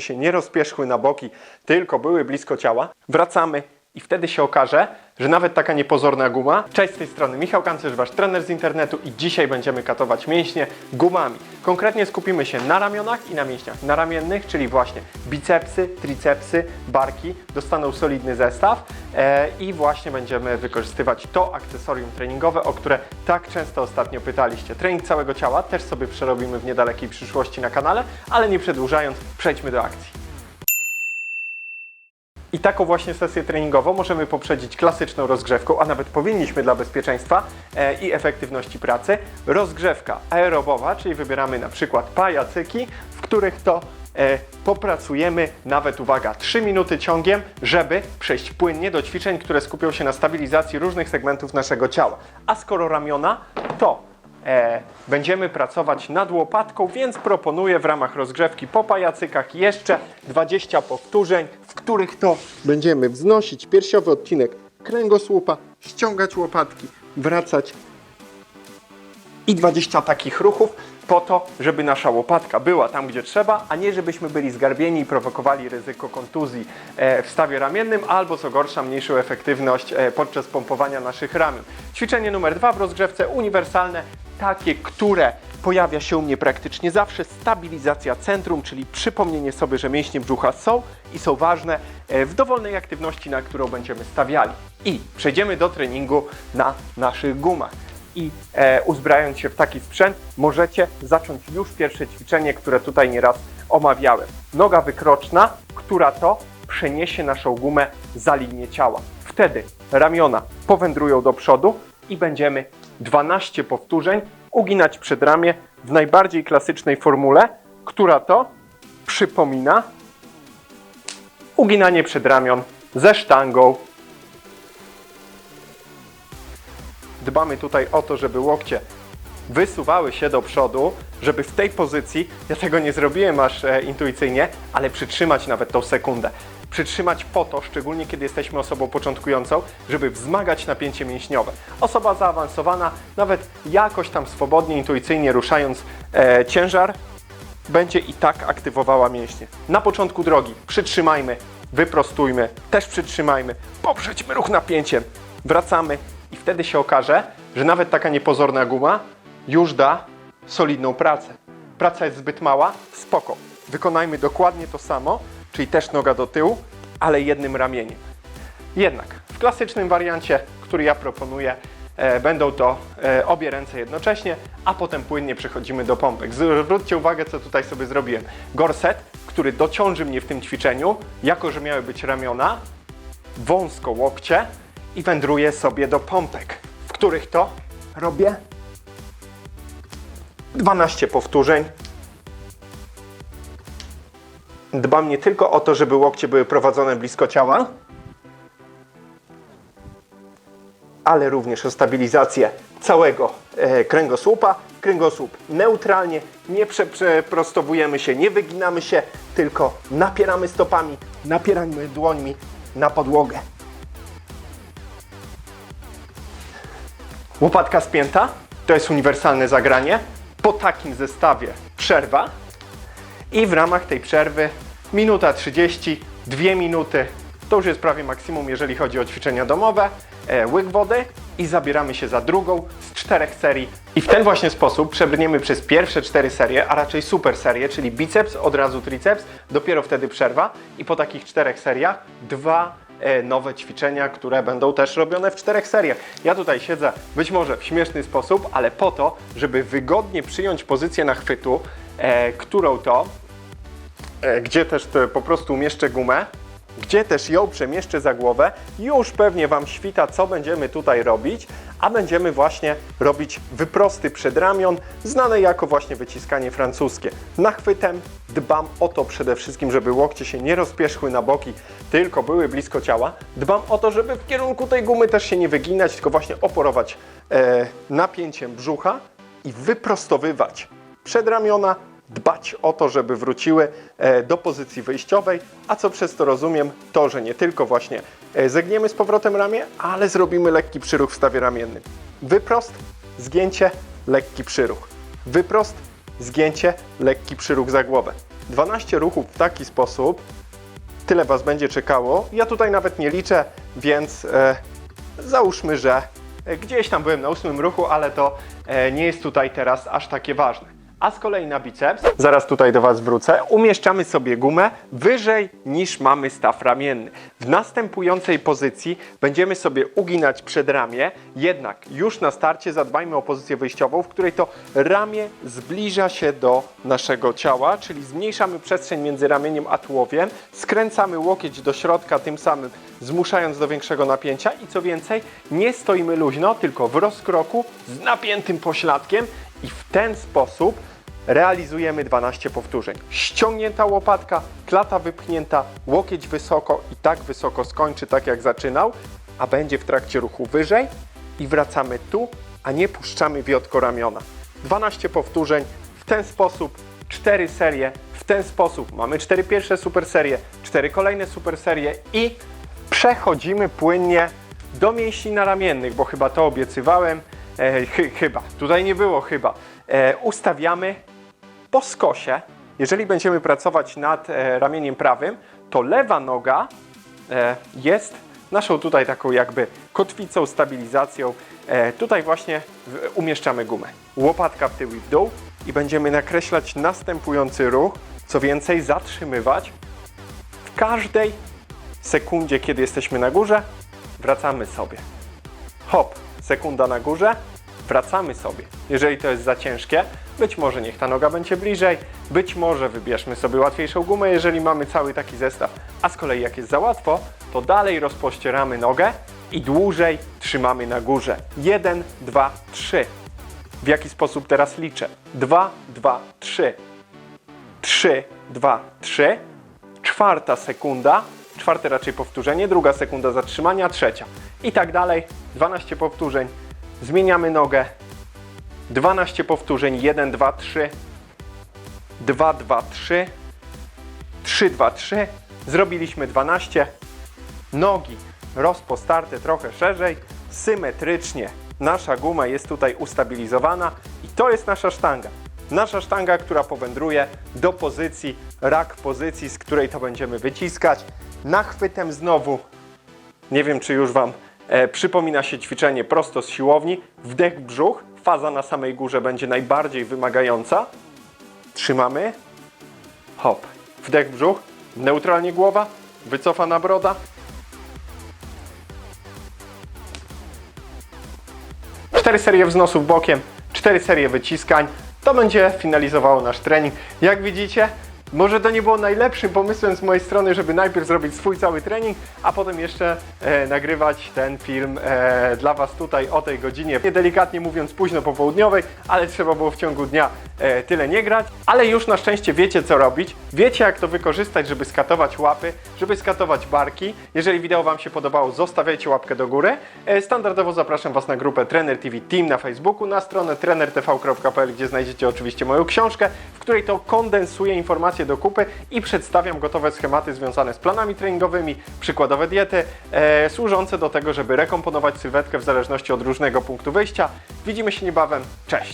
się nie rozpierzchły na boki, tylko były blisko ciała. Wracamy i wtedy się okaże, że nawet taka niepozorna guma. Cześć z tej strony Michał Kanclerz, wasz trener z internetu i dzisiaj będziemy katować mięśnie gumami. Konkretnie skupimy się na ramionach i na mięśniach naramiennych, czyli właśnie bicepsy, tricepsy, barki dostaną solidny zestaw e, i właśnie będziemy wykorzystywać to akcesorium treningowe, o które tak często ostatnio pytaliście. Trening całego ciała też sobie przerobimy w niedalekiej przyszłości na kanale, ale nie przedłużając, przejdźmy do akcji. I taką właśnie sesję treningową możemy poprzedzić klasyczną rozgrzewką, a nawet powinniśmy dla bezpieczeństwa e, i efektywności pracy. Rozgrzewka aerobowa, czyli wybieramy na przykład pajacyki, w których to e, popracujemy nawet, uwaga, 3 minuty ciągiem, żeby przejść płynnie do ćwiczeń, które skupią się na stabilizacji różnych segmentów naszego ciała. A skoro ramiona, to będziemy pracować nad łopatką, więc proponuję w ramach rozgrzewki po pajacykach jeszcze 20 powtórzeń, w których to będziemy wznosić piersiowy odcinek kręgosłupa, ściągać łopatki, wracać i 20 takich ruchów po to, żeby nasza łopatka była tam, gdzie trzeba, a nie żebyśmy byli zgarbieni i prowokowali ryzyko kontuzji e, w stawie ramiennym albo co gorsza mniejszą efektywność e, podczas pompowania naszych ramion. Ćwiczenie numer dwa w rozgrzewce uniwersalne, takie, które pojawia się u mnie praktycznie zawsze, stabilizacja centrum, czyli przypomnienie sobie, że mięśnie brzucha są i są ważne e, w dowolnej aktywności, na którą będziemy stawiali. I przejdziemy do treningu na naszych gumach i e, uzbrajając się w taki sprzęt, możecie zacząć już pierwsze ćwiczenie, które tutaj nieraz omawiałem. Noga wykroczna, która to przeniesie naszą gumę za linię ciała. Wtedy ramiona powędrują do przodu i będziemy 12 powtórzeń uginać przedramię w najbardziej klasycznej formule, która to przypomina uginanie przedramion ze sztangą dbamy tutaj o to, żeby łokcie wysuwały się do przodu, żeby w tej pozycji, ja tego nie zrobiłem aż e, intuicyjnie, ale przytrzymać nawet tą sekundę. Przytrzymać po to, szczególnie kiedy jesteśmy osobą początkującą, żeby wzmagać napięcie mięśniowe. Osoba zaawansowana, nawet jakoś tam swobodnie, intuicyjnie ruszając e, ciężar, będzie i tak aktywowała mięśnie. Na początku drogi przytrzymajmy, wyprostujmy, też przytrzymajmy, poprzećmy ruch napięciem, wracamy i wtedy się okaże, że nawet taka niepozorna guma już da solidną pracę. Praca jest zbyt mała, spoko. Wykonajmy dokładnie to samo, czyli też noga do tyłu, ale jednym ramieniem. Jednak w klasycznym wariancie, który ja proponuję, e, będą to e, obie ręce jednocześnie, a potem płynnie przechodzimy do pompek. Zwróćcie uwagę, co tutaj sobie zrobiłem. Gorset, który dociąży mnie w tym ćwiczeniu, jako że miały być ramiona, wąsko łokcie i wędruję sobie do pompek, w których to robię 12 powtórzeń. Dbam nie tylko o to, żeby łokcie były prowadzone blisko ciała, ale również o stabilizację całego e, kręgosłupa. Kręgosłup neutralnie, nie prze, przeprostowujemy się, nie wyginamy się, tylko napieramy stopami, napieramy dłońmi na podłogę. Łopatka spięta to jest uniwersalne zagranie. Po takim zestawie przerwa i w ramach tej przerwy minuta 30, 2 minuty. To już jest prawie maksimum, jeżeli chodzi o ćwiczenia domowe. E, łyk wody i zabieramy się za drugą z czterech serii. I w ten właśnie sposób przebrniemy przez pierwsze cztery serie, a raczej super serie, czyli biceps, od razu triceps, dopiero wtedy przerwa. I po takich czterech seriach dwa e, nowe ćwiczenia, które będą też robione w czterech seriach. Ja tutaj siedzę być może w śmieszny sposób, ale po to, żeby wygodnie przyjąć pozycję nachwytu, e, którą to, gdzie też te, po prostu umieszczę gumę, gdzie też ją przemieszczę za głowę, już pewnie Wam świta, co będziemy tutaj robić, a będziemy właśnie robić wyprosty przedramion, znane jako właśnie wyciskanie francuskie. Nachwytem dbam o to przede wszystkim, żeby łokcie się nie rozpierzchły na boki, tylko były blisko ciała. Dbam o to, żeby w kierunku tej gumy też się nie wyginać, tylko właśnie oporować e, napięciem brzucha i wyprostowywać przedramiona, dbać o to, żeby wróciły e, do pozycji wyjściowej, a co przez to rozumiem, to, że nie tylko właśnie e, zegniemy z powrotem ramię, ale zrobimy lekki przyruch w stawie ramiennym. Wyprost, zgięcie, lekki przyruch. Wyprost, zgięcie, lekki przyruch za głowę. 12 ruchów w taki sposób, tyle Was będzie czekało. Ja tutaj nawet nie liczę, więc e, załóżmy, że e, gdzieś tam byłem na ósmym ruchu, ale to e, nie jest tutaj teraz aż takie ważne. A z kolei na biceps, zaraz tutaj do Was wrócę, umieszczamy sobie gumę wyżej niż mamy staw ramienny. W następującej pozycji będziemy sobie uginać przedramię, jednak już na starcie zadbajmy o pozycję wyjściową, w której to ramię zbliża się do naszego ciała, czyli zmniejszamy przestrzeń między ramieniem a tułowiem, skręcamy łokieć do środka, tym samym zmuszając do większego napięcia. I co więcej, nie stoimy luźno, tylko w rozkroku z napiętym pośladkiem i w ten sposób realizujemy 12 powtórzeń. Ściągnięta łopatka, klata wypchnięta, łokieć wysoko i tak wysoko skończy, tak jak zaczynał, a będzie w trakcie ruchu wyżej i wracamy tu, a nie puszczamy wiotko ramiona. 12 powtórzeń w ten sposób, 4 serie w ten sposób. Mamy 4 pierwsze super serie, 4 kolejne super serie i przechodzimy płynnie do mięśni naramiennych, bo chyba to obiecywałem. E, chy, chyba, tutaj nie było chyba. E, ustawiamy po skosie. Jeżeli będziemy pracować nad e, ramieniem prawym, to lewa noga e, jest naszą tutaj taką jakby kotwicą, stabilizacją. E, tutaj właśnie w, umieszczamy gumę. Łopatka w tył i w dół i będziemy nakreślać następujący ruch. Co więcej, zatrzymywać w każdej sekundzie, kiedy jesteśmy na górze, wracamy sobie. Hop, sekunda na górze, wracamy sobie. Jeżeli to jest za ciężkie, być może niech ta noga będzie bliżej, być może wybierzmy sobie łatwiejszą gumę, jeżeli mamy cały taki zestaw. A z kolei jak jest za łatwo, to dalej rozpościeramy nogę i dłużej trzymamy na górze. 1, 2, 3. W jaki sposób teraz liczę? 2, 2, 3. 3, 2, 3. Czwarta sekunda, czwarte raczej powtórzenie, druga sekunda zatrzymania, trzecia. I tak dalej. 12 powtórzeń. Zmieniamy nogę. 12 powtórzeń. 1, 2, 3. 2, 2, 3. 3, 2, 3. Zrobiliśmy 12. Nogi rozpostarte trochę szerzej, symetrycznie. Nasza guma jest tutaj ustabilizowana i to jest nasza sztanga. Nasza sztanga, która powędruje do pozycji, rak pozycji, z której to będziemy wyciskać. Nachwytem znowu, nie wiem czy już Wam e, przypomina się ćwiczenie prosto z siłowni. Wdech brzuch, faza na samej górze będzie najbardziej wymagająca. Trzymamy. Hop. Wdech brzuch, neutralnie głowa, wycofana broda. Cztery serie wznosów bokiem, cztery serie wyciskań. To będzie finalizowało nasz trening. Jak widzicie, może to nie było najlepszym pomysłem z mojej strony, żeby najpierw zrobić swój cały trening, a potem jeszcze e, nagrywać ten film e, dla Was tutaj o tej godzinie, delikatnie mówiąc późno popołudniowej, ale trzeba było w ciągu dnia e, tyle nie grać. Ale już na szczęście wiecie co robić, wiecie jak to wykorzystać, żeby skatować łapy, żeby skatować barki. Jeżeli wideo Wam się podobało, zostawiajcie łapkę do góry. E, standardowo zapraszam Was na grupę Trener TV Team na Facebooku, na stronę trenertv.pl, gdzie znajdziecie oczywiście moją książkę, w której to kondensuję informacje do kupy i przedstawiam gotowe schematy związane z planami treningowymi, przykładowe diety, e, służące do tego, żeby rekomponować sylwetkę w zależności od różnego punktu wyjścia. Widzimy się niebawem. Cześć!